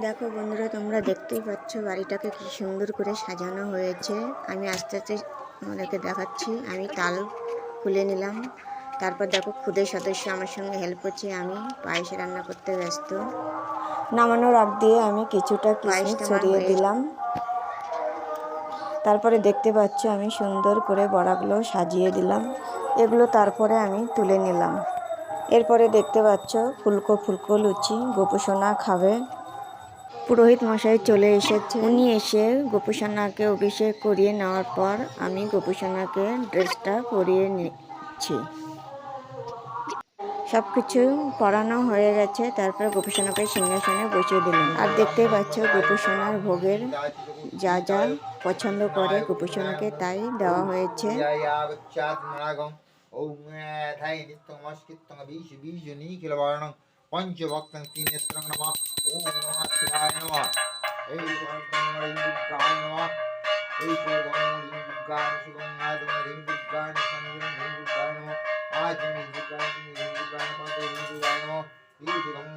দেখো বন্ধুরা তোমরা দেখতেই পাচ্ছ বাড়িটাকে কি সুন্দর করে সাজানো হয়েছে। আমি আস্তে আস্তে তোমাদেরকে দেখাচ্ছি। আমি তাল খুলে নিলাম। তারপর দেখো খুদের সদস্য আমার সঙ্গে হেল্প করছে। আমি পায়েস রান্না করতে ব্যস্ত। নামানোর আগ দিয়ে আমি কিছুটা পায়েস ছড়িয়ে দিলাম। তারপরে দেখতে পাচ্ছ আমি সুন্দর করে বড়াগুলো সাজিয়ে দিলাম। এগুলো তারপরে আমি তুলে নিলাম। এরপরে দেখতে পাচ্ছ ফুলকো ফুলকো লুচি গোপুসোনা খাবে। পুরোহিত মশাই চলে এসেছে। উনি এসে গোপুসানাকে অভিষেক করিয়ে নেওয়ার পর আমি গোপুসানাকে ড্রেসটা পরিয়ে নিচ্ছি। সব কিছু পড়ানো হয়ে গেছে, তারপর গোপুসানাকে সিংহাসনে বসিয়ে দিলেন আর দেখতে পাচ্ছ, গোপুসানার ভোগের যা যা পছন্দ করে গোপুসানাকে তাই দেওয়া হয়েছে। পঞ্চভক্ত তিন নমঃ। এই সুগন্ধং লিঙ্গান এই সুগন্ধং লিঙ্গান সুগন্ধাদং লিঙ্গান সংযম লিঙ্গান আজমি লিঙ্গান লিঙ্গান পাদে লিঙ্গান এই সুগন্ধং